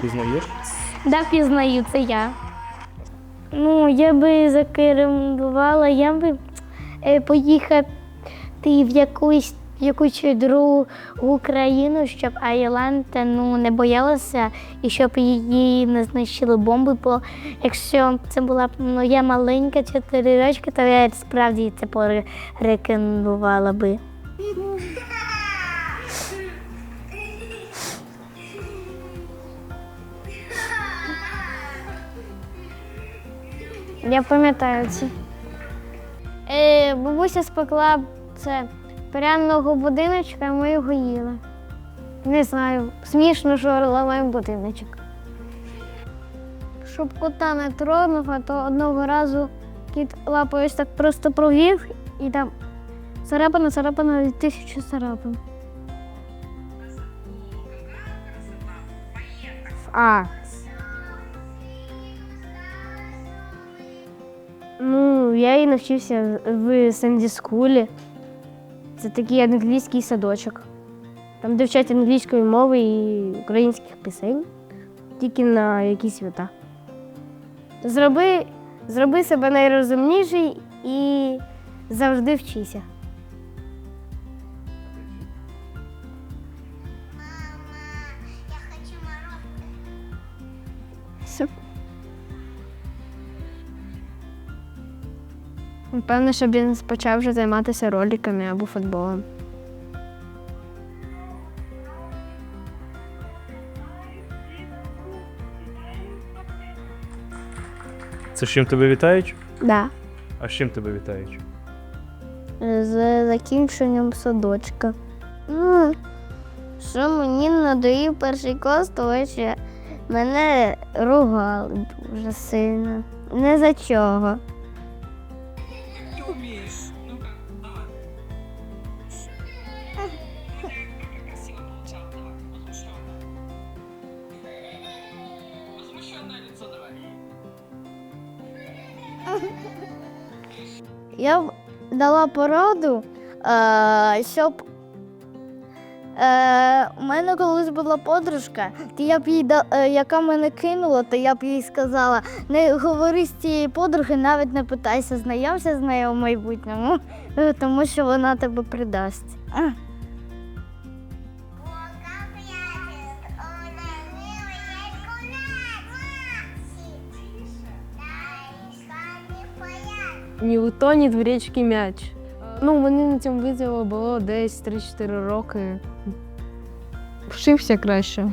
Пізнаєш? Да, пізнаю, це я. Ну, я би закерувала, я би е, поїхати в якусь якусь другу країну, щоб Айланда ну, не боялася і щоб її не знищили бомби. Бо якщо це була ну, я маленька, 4 рочки, то я справді це порекомендувала би. Я пам'ятаю це. Е, бабуся спекла це пряного будиночка, ми його їли. Не знаю, смішно, що ламаємо будиночок. Щоб кота не тронув, а то одного разу кіт лапою ось так просто провів і там царапина, царапина від тисячі царапин. А. я і навчився в Сенді Скулі. Це такий англійський садочок. Там де вчать англійської мови і українських пісень, тільки на якісь свята. Зроби, зроби себе найрозумніший і завжди вчися. Мама, я хочу Все. Певно, щоб він почав вже займатися роликами або футболом. Це з чим тебе вітають? Да. А з чим тебе вітають? З закінченням садочка. Ну, що мені надоїв перший клас, тому що мене ругали дуже сильно. Не за чого. Я б дала пораду, е, щоб е, у мене колись була подружка, то я б їй е, яка мене кинула, то я б їй сказала, не говори з цією подруги, навіть не питайся, знайомся з нею в майбутньому, тому що вона тебе придасть. Ні у то, ні в річки м'яч. Ну, мені на цьому відео було десь 3-4 роки. Вчився краще.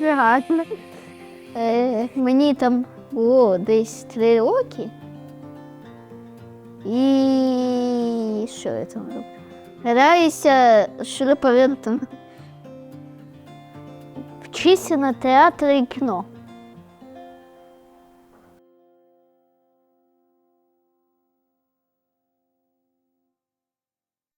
Гарно. Е, мені там було десь три роки. І що я там роблю? Граюся шлюпавентом. Вчися на театр і кіно.